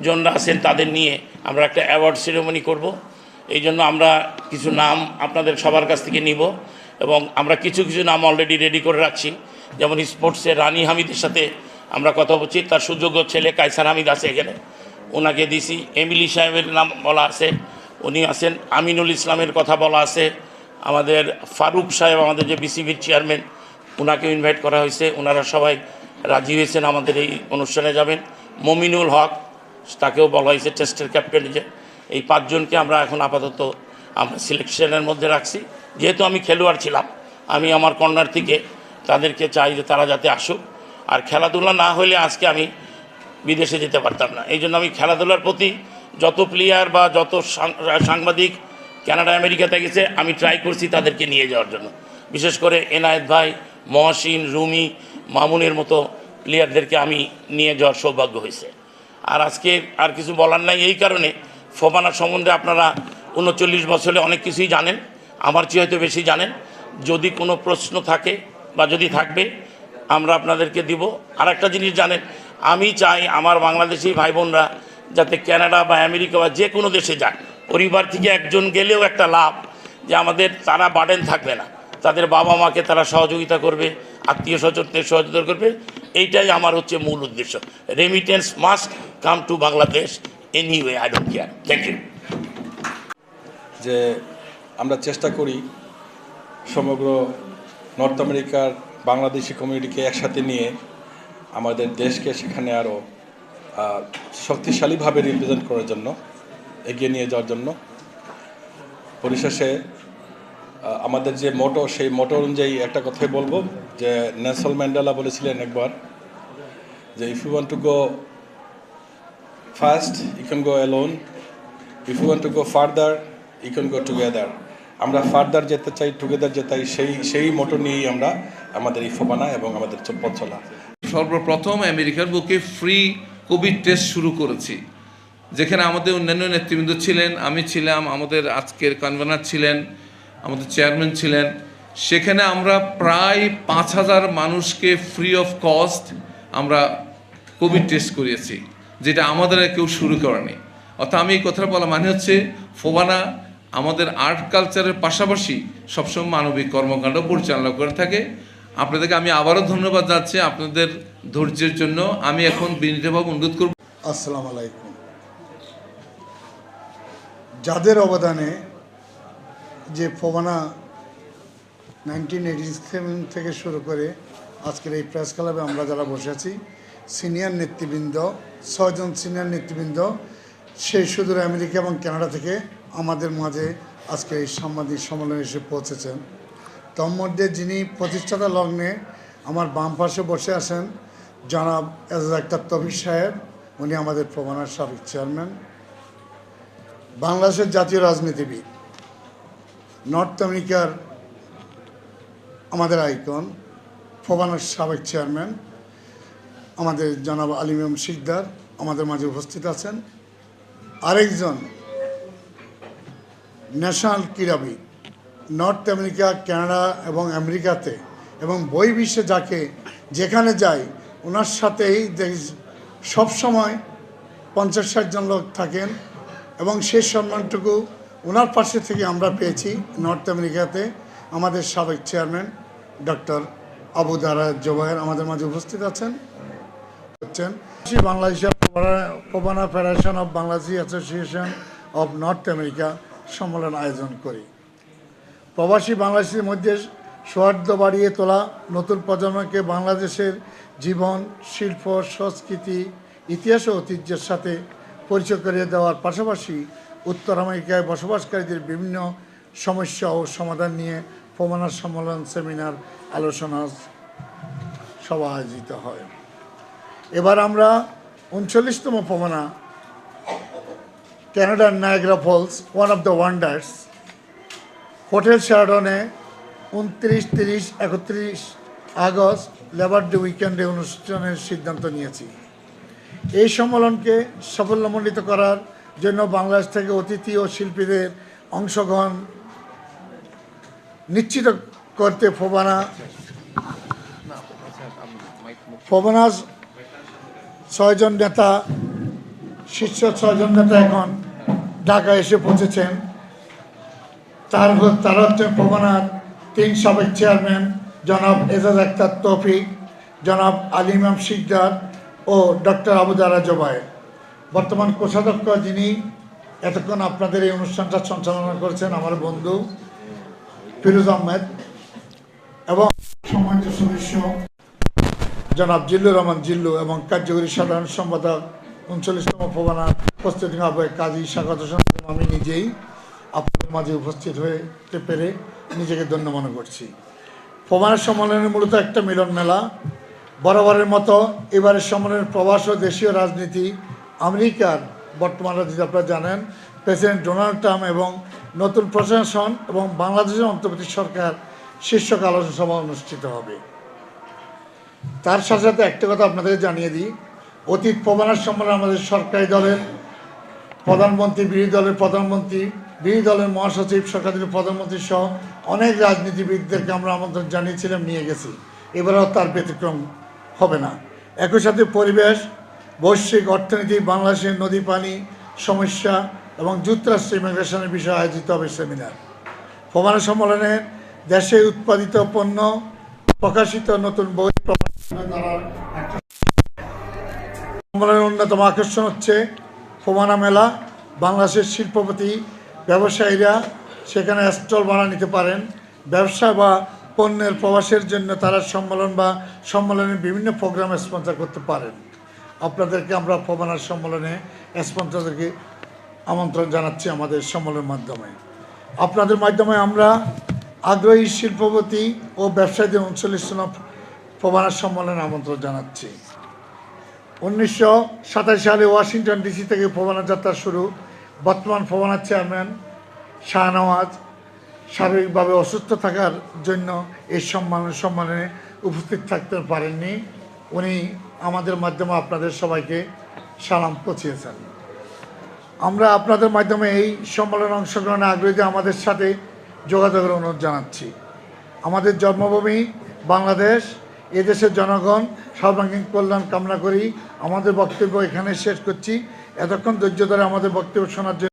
Genre আছেন তাদের নিয়ে আমরা একটা অ্যাওয়ার্ড সেরেমনি করব। এই জন্য আমরা কিছু নাম আপনাদের সবার কাছ থেকে নিব এবং আমরা কিছু কিছু নাম অলরেডি রেডি করে রাখছি। যেমন স্পোর্টসে রানী হামিদের সাথে আমরা কথা বলছি। তার সুযোগ্য ছেলে কাইসার হামিদ আছে এখানে। ওনাকে দিছি। এমিলি সাহেবের নাম বলা আছে। উনি আছেন। আমিনুল ইসলামের কথা বলা আছে। আমাদের ফারুক সাহেব, আমাদের যে বিসিবির চেয়ারম্যান ওনাকে ইনভাইট করা হয়েছে। ওনারা সবাই রাজি হয়েছেন আমাদের এই অনুষ্ঠানে যাবেন। মমিনুল হক তাকেও বলা হয়েছে টেস্টের ক্যাপ্টেন যে এই পাঁচজনকে আমরা এখন আপাতত আমরা সিলেকশনের মধ্যে রাখছি। যেহেতু আমি খেলোয়াড় ছিলাম, আমি আমার কর্নার থেকে তাদেরকে চাই যে তারা যাতে আসুক। আর খেলাধুলা না হলে আজকে আমি বিদেশে যেতে পারতাম না। এই জন্য আমি খেলাধুলার প্রতি যত প্লেয়ার বা যত সাংবাদিক কানাডা আমেরিকাতে গেছে, আমি ট্রাই করছি তাদেরকে নিয়ে যাওয়ার জন্য। বিশেষ করে এনায়েত ভাই, মহসিন, রুমি, মামুনের মতো প্লেয়ারদেরকে আমি নিয়ে যাওয়ার সৌভাগ্য হয়েছে। আর আজকে আর কিছু বলার নাই এই কারণে ফোবানা সম্বন্ধে আপনারা উনচল্লিশ বছরে অনেক কিছুই জানেন, আমার চেয়ে হয়তো বেশি জানেন। যদি কোনো প্রশ্ন থাকে বা যদি থাকবে, আমরা আপনাদেরকে দিব। আর একটা জিনিস জানেন, আমি চাই আমার বাংলাদেশি ভাই বোনরা যাতে কানাডা বা আমেরিকা বা যে কোনো দেশে যায়। পরিবার থেকে একজন গেলেও একটা লাভ যে আমাদের তারা বার্ডেন থাকবে না। তাদের বাবা মাকে তারা সহযোগিতা করবে, আত্মীয় স্বজনদের সহযোগিতা করবে, এইটাই আমার হচ্ছে মূল উদ্দেশ্য। Remittance must come to Bangladesh anyway I don't care thank you যে আমরা চেষ্টা করি সমগ্র নর্থ আমেরিকার বাংলাদেশি কমিউনিটিকে একসাথে নিয়ে আমাদের দেশকে সেখানে আরও শক্তিশালীভাবে রিপ্রেজেন্ট করার জন্য, এগিয়ে নিয়ে যাওয়ার জন্য। পরিশেষে আমাদের যে মোটো, সেই মোটো অনুযায়ী একটা কথাই বলব, যে নেলসন ম্যান্ডেলা বলেছিলেন একবার, যে if you want to go first you can go alone if you want to go farther you can go together আমরা ফার্দার যেতে চাই টুগেদার যেতে চাই, সেই সেই মোটর নিয়েই আমরা আমাদের এই ফোবানা এবং আমাদের পথ চলা। সর্বপ্রথম আমেরিকার বুকে ফ্রি কোভিড টেস্ট শুরু করেছি। যেখানে আমাদের অন্যান্য নেতৃবৃন্দ ছিলেন, আমি ছিলাম, আমাদের আজকের কনভেনার ছিলেন আমাদের চেয়ারম্যান ছিলেন। সেখানে আমরা প্রায় পাঁচ হাজার মানুষকে ফ্রি অফ কস্ট আমরা কোভিড টেস্ট করিয়েছি, যেটা আমাদের কেউ শুরু করেনি। অর্থাৎ আমি এই কথাটা বলা মানে হচ্ছে, ফোবানা আমাদের আর্ট কালচারের পাশাপাশি সবসময় মানবিক কর্মকাণ্ড পরিচালনা করে থাকে। আপনাদেরকে আমি আবারও ধন্যবাদ যাচ্ছি আপনাদের ধৈর্যের জন্য। আমি এখন বিনীতভাবে অনুরোধ করব। আসসালামু আলাইকুম। যাদের অবদানে যে ফোবানা নাইনটিন এইটি থেকে শুরু করে আজকের এই প্রেস ক্লাবে আমরা যারা বসে আছি, সিনিয়র নেতৃবৃন্দ, ছয়জন সিনিয়র নেতৃবৃন্দ সেই সুদূর আমেরিকা এবং কানাডা থেকে আমাদের মাঝে আজকে এই সাংবাদিক সম্মেলনে এসে পৌঁছেছেন। তোর মধ্যে যিনি প্রতিষ্ঠাতা লগ্নে আমার বাম পাশে বসে আছেন, জনাব এজাজ আক্তার তবির সাহেব, উনি আমাদের প্রমাণার সাবেক চেয়ারম্যান। বাংলাদেশের জাতীয় রাজনীতিবিদ। নর্থ আমেরিকার আমাদের আইকন ফোবানার সাবেক চেয়ারম্যান, আমাদের জনাব আলিম শিকদার আমাদের মাঝে উপস্থিত আছেন। আরেকজন ন্যাশনাল ক্রীড়াবিদ, নর্থ আমেরিকা, কানাডা এবং আমেরিকাতে এবং বই বিশ্বে যাকে যেখানে যায় ওনার সাথেই সবসময় পঞ্চাশ ষাটজন লোক থাকেন এবং সেই সম্মানটুকু ওনার পাশে থেকে আমরা পেয়েছি নর্থ আমেরিকাতে আমাদের সাবেক চেয়ারম্যান ডক্টর আবু দারা জোবায়ের আমাদের মাঝে উপস্থিত আছেন। হচ্ছেন। বাংলাদেশের প্রবানা federation of Bangladesh association of North America সম্মেলন আয়োজন করি। প্রবাসী বাংলাদেশের মধ্যে সৌহার্দ্য বাড়িয়ে তোলা নতুন প্রজন্মকে বাংলাদেশের জীবন, শিল্প, সংস্কৃতি, ইতিহাস ও ঐতিহ্যের সাথে পরিচয় করিয়ে দেওয়ার পাশাপাশি উত্তর আমেরিকায় বসবাসকারীদের বিভিন্ন সমস্যা ও সমাধান নিয়ে প্রমাণার সম্মেলন, সেমিনার, আলোচনা সভা আয়োজিত হয়। এবার আমরা উনচল্লিশতম প্রমাণা, ক্যানাডার Niagara Falls, one of the wonders. Hotel শেরাডনে উনত্রিশ, তিরিশ, একত্রিশ আগস্ট লেবার ডে উইকেন্ডে অনুষ্ঠানের সিদ্ধান্ত নিয়েছি। এই সম্মেলনকে সাফল্যমণ্ডিত করার জন্য বাংলাদেশ থেকে অতিথি ও শিল্পীদের অংশগ্রহণ নিশ্চিত করতে ফোবানা ফোবানা ছয়জন নেতা, শীর্ষ ছয়জন নেতা এখন ঢাকা এসে পৌঁছেছেন। তার তারা হচ্ছেন ফোবানার তিন সাবেক চেয়ারম্যান জনাব এজাজ আক্তার তৌফিক, জনাব আলী ইমাম শিকদার ও ডক্টর আবুদারা জোবায়ের। বর্তমান কোষাধ্যক্ষ যিনি, এতক্ষণ আপনাদের এই অনুষ্ঠানটা সঞ্চালনা করেছেন আমার বন্ধু ফিরোজ আহমেদ এবং সম্মানিত সদস্য জনাব জিল্লুর রহমান জিল্লু এবং কার্যকরী সাধারণ সম্পাদক উনচল্লিশতম প্রবানা প্রস্তুতি আহ্বায়ক কাজী স্বাগত আমি নিজেই। আপনাদের মাঝে উপস্থিত হতে পেরে নিজেকে ধন্য মনে করছি। প্রমাণের সম্মেলনে মূলত একটা মিলন মেলা বরাবরের মতো এবারের সম্মেলনের প্রবাস ও দেশীয় রাজনীতি আমেরিকার বর্তমান রাজনীতি, আপনারা জানেন, প্রেসিডেন্ট ডোনাল্ড ট্রাম্প এবং নতুন প্রশাসন এবং বাংলাদেশের অন্তর্বর্তী সরকার শীর্ষক আলোচনা সভা অনুষ্ঠিত হবে। তার সাথে সাথে একটা কথা আপনাদের জানিয়ে দিই। অতীত প্রমাণের সম্মেলনে আমাদের সরকারি দলের প্রধানমন্ত্রী, বিরোধী দলের প্রধানমন্ত্রী, বিরোধী দলের মহাসচিব সরকারি দলের প্রধানমন্ত্রী সহ অনেক রাজনীতিবিদদেরকে আমরা আমন্ত্রণ জানিয়েছিলাম, নিয়ে গেছি। এবারেও তার ব্যতিক্রম হবে না। একই সাথে পরিবেশ বৈশ্বিক অর্থনীতি, বাংলাদেশের নদী পানি সমস্যা এবং যুক্তরাষ্ট্র ইমিগ্রেশনের বিষয়ে আয়োজিত হবে সেমিনার। প্রমাণ সম্মেলনে দেশে উৎপাদিত পণ্য, প্রকাশিত নতুন বই সম্মেলনের অন্যতম আকর্ষণ হচ্ছে ফোমানা মেলা। বাংলাদেশের শিল্পপতি, ব্যবসায়ীরা সেখানে স্টল ভাড়া নিতে পারেন। ব্যবসা বা পণ্যের প্রবাসের জন্য তারা সম্মেলন বা সম্মেলনের বিভিন্ন প্রোগ্রাম স্পন্সর করতে পারেন। আপনাদেরকে আমরা ফোমানার সম্মেলনে স্পন্সরদেরকে আমন্ত্রণ জানাচ্ছি আমাদের সম্মেলনের মাধ্যমে। আপনাদের মাধ্যমে আমরা আগ্রহী শিল্পপতি ও ব্যবসায়ীদের উনচল্লিশ প্রবানার সম্মেলনে আমন্ত্রণ জানাচ্ছি। উনিশশো সাতাশ সালে ওয়াশিংটন ডিসি থেকে প্রবানা যাত্রা শুরু। বর্তমান প্রবানার চেয়ারম্যান শাহনওয়াজ শারীরিকভাবে অসুস্থ থাকার জন্য এই সম্মান সম্মানে উপস্থিত থাকতে পারেননি। উনি আমাদের মাধ্যমে আপনাদের সবাইকে সালাম পৌঁছিয়েছেন। আমরা আপনাদের মাধ্যমে এই সম্মেলনে অংশগ্রহণে আগ্রহী আমাদের সাথে যোগাযোগের অনুরোধ জানাচ্ছি। আমাদের জন্মভূমি বাংলাদেশ, এদেশের জনগণ সর্বাঙ্গীন কল্যাণ কামনা করি। আমাদের বক্তব্য এখানে শেষ করছি। এতক্ষণ ধৈর্য ধরে আমাদের বক্তব্য শোনার জন্য